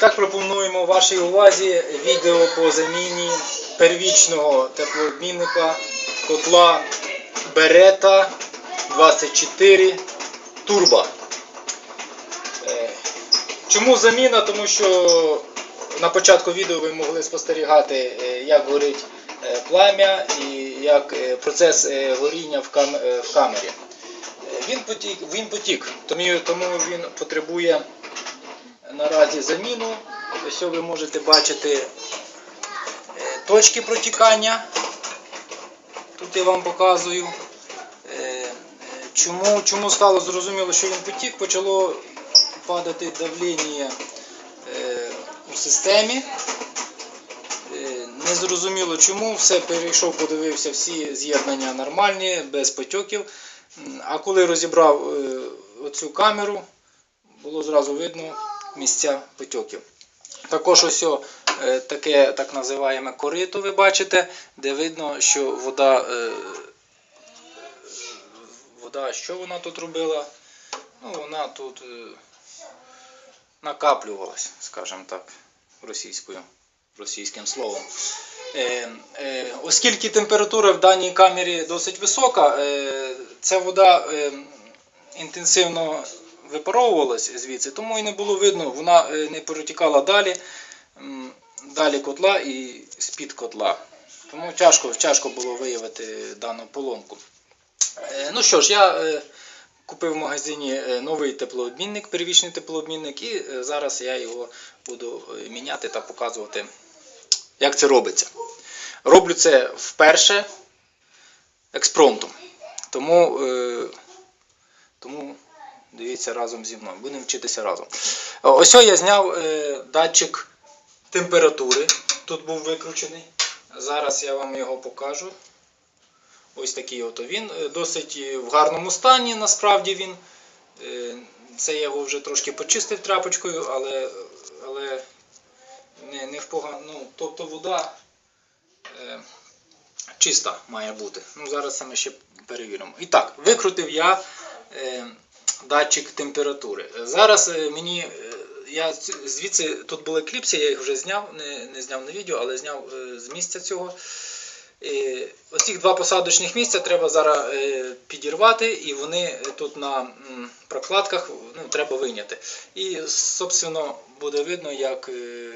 Так пропонуємо вашій увазі відео по заміні первічного теплообмінника котла Берета 24 Turbo. Е, Чому заміна? Тому що на початку відео ви могли спостерігати, е, як горить е, плам'я і як процес горіння в кам- в камері. Він потік, він потік, тому він потребує наразі заміну. Ось ви можете бачити е, точки протікання. Тут я вам показую. Е, Чому, чому стало зрозуміло, що він потік, почало падати давлення е, у системі. Незрозуміло чому, все перейшов, подивився, всі з'єднання нормальні, без потьоків. А коли розібрав оцю камеру, було зразу видно місця потьоків. Також ось е, таке так називаємо корито, ви бачите, де видно, що вода, е, вода, що вона тут робила? Ну, вона тут е, накаплювалась, скажімо так, російською, російським словом. Оскільки температура в даній камері досить висока, ця вода інтенсивно випаровувалась звідси, тому і не було видно, вона е, не перетікала далі, далі котла і з-під котла. Тому тяжко, тяжко було виявити дану поломку. Е, Ну що ж, я е, купив в магазині новий теплообмінник, первічний теплообмінник, і зараз я його буду міняти та показувати, як це робиться. Роблю це вперше експромтом. Тому, тому дивіться разом зі мною. Будемо вчитися разом. Ось я зняв е, датчик температури. Тут був викручений. Зараз я вам його покажу. Ось такий от він. е, Досить е, в гарному стані, насправді він. Е, Це я його вже трошки почистив тряпочкою, але, але не, не в погано. Ну, тобто вода е, чиста має бути. Ну, зараз це ми ще перевіримо. І так, викрутив я е, датчик температури. Зараз е, мені. е, Я звідси тут були кліпси, я їх вже зняв, не, не зняв на відео, але зняв е, з місця цього. Е, Ось цих два посадочних місця треба зараз е, підірвати, і вони е, тут на прокладках ну, треба вийняти. І, собственно, буде видно, як е,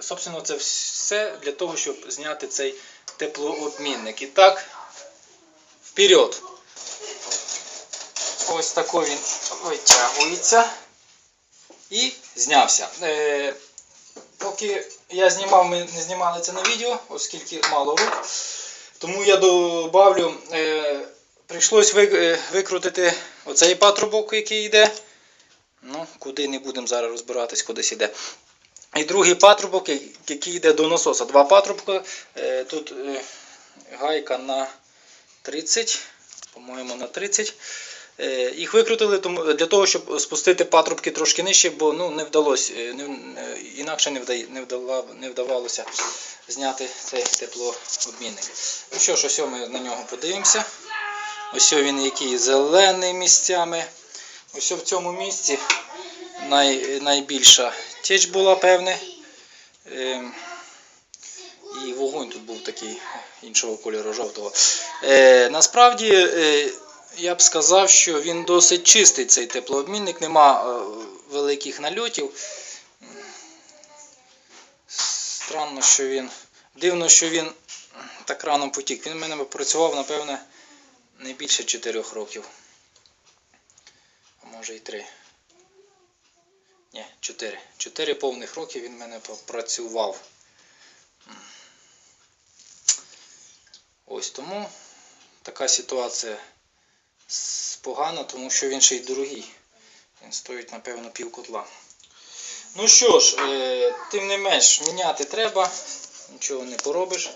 собственно, це все для того, щоб зняти цей теплообмінник. І так, вперед. Ось тако він витягується і знявся. Е, поки я знімав, ми не знімали це на відео, оскільки мало рук. Тому я добавлю, е, прийшлось е, викрутити оцей патрубок, який йде. Ну, куди не будемо зараз розбиратись, кудись йде. І другий патрубок, який йде до насоса. Два патрубки. Е, тут е, гайка на 30, по-моєму, на 30. Е, Їх викрутили для того, щоб спустити патрубки трошки нижче, бо ну, не вдалося, е, не, е, інакше не, вдає, не, вдала, не вдавалося зняти цей теплообмінник. Ну що ж, ось ми на нього подивимося. Ось він який зелений місцями. Ось в цьому місці най, найбільша теч була певне. Ем, і вогонь тут був такий іншого кольору жовтого. Насправді я б сказав, що він досить чистий цей теплообмінник, нема е, великих нальотів. Странно, що він. Дивно, що він так рано потік. Він в мене працював, напевне, не більше 4 років. А може і 3. Ні, 4. 4 повних роки він в мене попрацював. Ось тому така ситуація погана, тому що він ще й дорогий. Він стоїть, напевно, пів котла. Ну що ж, е, тим не менш, міняти треба, нічого не поробиш.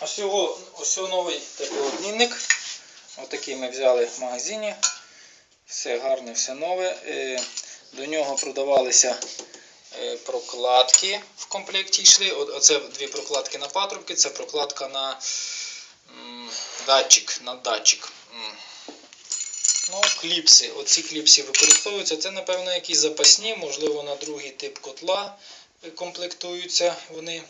Ось його, ось його новий теплообмінник. Отакий ми взяли в магазині. Все гарне, все нове. Е, До нього продавалися е, прокладки в комплекті йшли. Оце дві прокладки на патрубки, це прокладка на датчик. На датчик. Ну, кліпси. Оці кліпси використовуються. Це, напевно, якісь запасні, можливо, на другий тип котла комплектуються вони.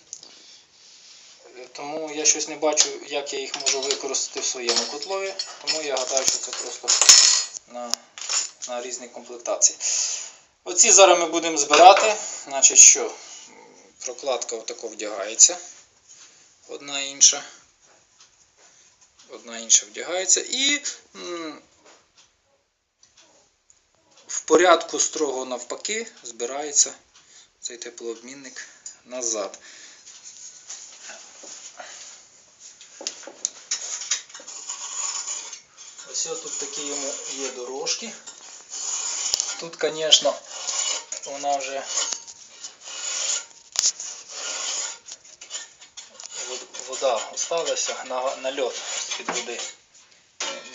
Тому я щось не бачу, як я їх можу використати в своєму котлові. Тому я гадаю, що це просто на, на різні комплектації. Оці зараз ми будемо збирати. Значить, що? Прокладка отако вдягається. Одна інша. Одна інша вдягається. І в порядку строго навпаки збирається цей теплообмінник назад. Ось тут такі йому є дорожки. Тут, звісно, вона вже вода осталася на, на льот з-під води.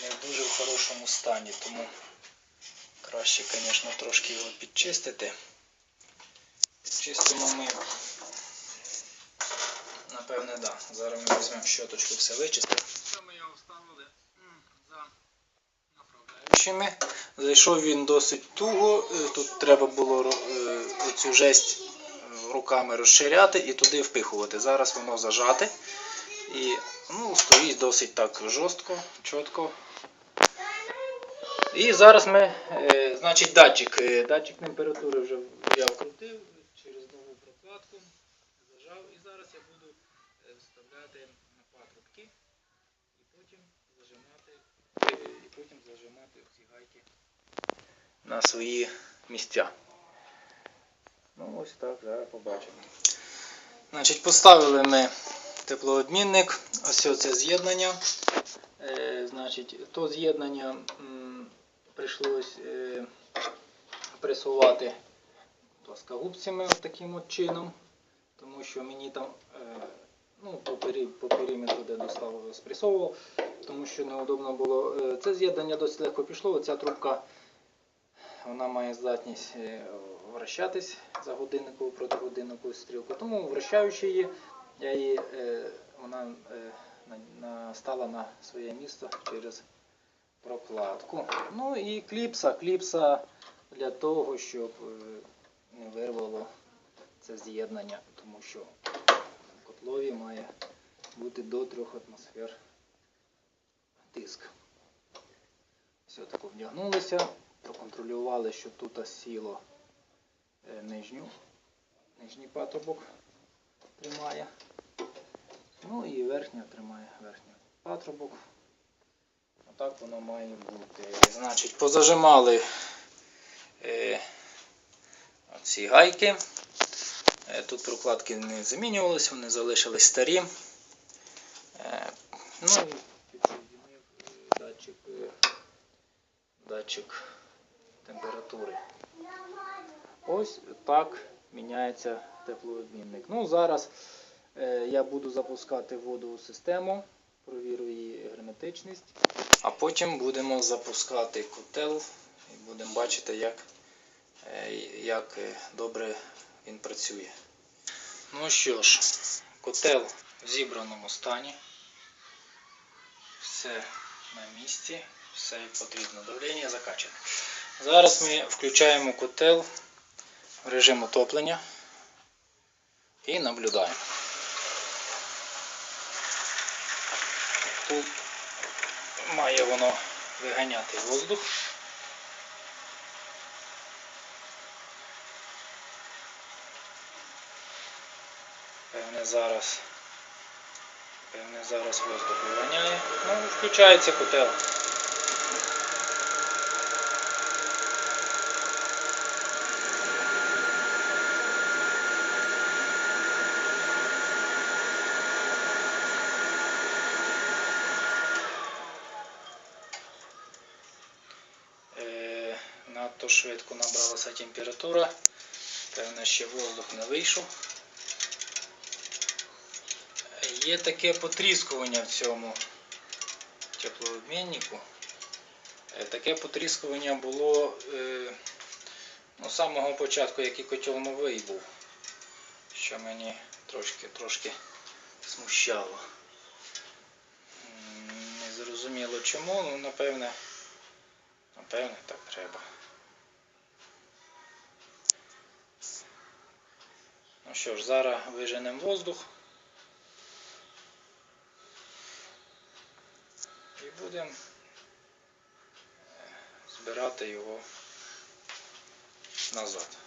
Не в дуже хорошому стані, тому краще, звісно, трошки його підчистити. Чистимо ми, напевне, да. Зараз ми візьмемо щоточку, все вичистимо. Зайшов він досить туго. е, Тут треба було е, жесть е, руками розширяти і туди впихувати. Зараз воно зажате. І ну, стоїть досить так жорстко, чітко. І зараз ми, е, значить, датчик. е, Датчик температури вже я вкрутив через нову прокладку, зажав. І зараз я буду е, вставляти на патрубки і потім зажимати, і потім зажимати ці гайки на свої місця. Ну ось так, зараз побачимо. Значить, поставили ми теплообмінник, ось це з'єднання. Е, значить, то з'єднання прийшлось е, пресувати плоскогубцями от таким от чином, тому що мені там е, ну, по, периметру, де достав, спресовував, тому що неудобно було. Це з'єднання досить легко пішло. Оця трубка вона має здатність вращатись за годинникову проти годинникову стрілку. Тому вращаючи її, я її, е, вона е, стала на своє місце через прокладку. Ну і кліпса. Кліпса для того, щоб е, не вирвало це з'єднання, тому що в котлові має бути до 3 атмосфер тиск. Все тако вдягнулися, проконтролювали, що тут сіло нижню, нижній патрубок тримає. Ну і верхня тримає верхній патрубок. Отак воно має бути. Значить, позажимали е, ці гайки. Е, тут прокладки не замінювалися, вони залишились старі. Е, ну е, датчик, е, датчик температури. Ось так міняється теплообмінник. Ну, зараз я буду запускати воду у систему, провірю її герметичність, а потім будемо запускати котел і будемо бачити, як, е, як е, добре він працює. Ну що ж, котел в зібраному стані. Все на місці, все потрібно. Давлення закачане. Зараз ми включаємо котел в режим отоплення і наблюдаємо. Тут має воно виганяти воздух. Певне зараз, певне зараз воздух виганяє. Ну, включається котел. Е, надто швидко набралася температура. Певно, ще воздух не вийшов. Є таке потріскування в цьому теплообміннику. Е, Таке потріскування було е, ну, з самого початку, як і котел новий був, що мені трошки, трошки смущало. Не зрозуміло чому, ну напевне, Напевне, так треба. Ну що ж, зараз виженемо воздух. І будемо збирати його назад.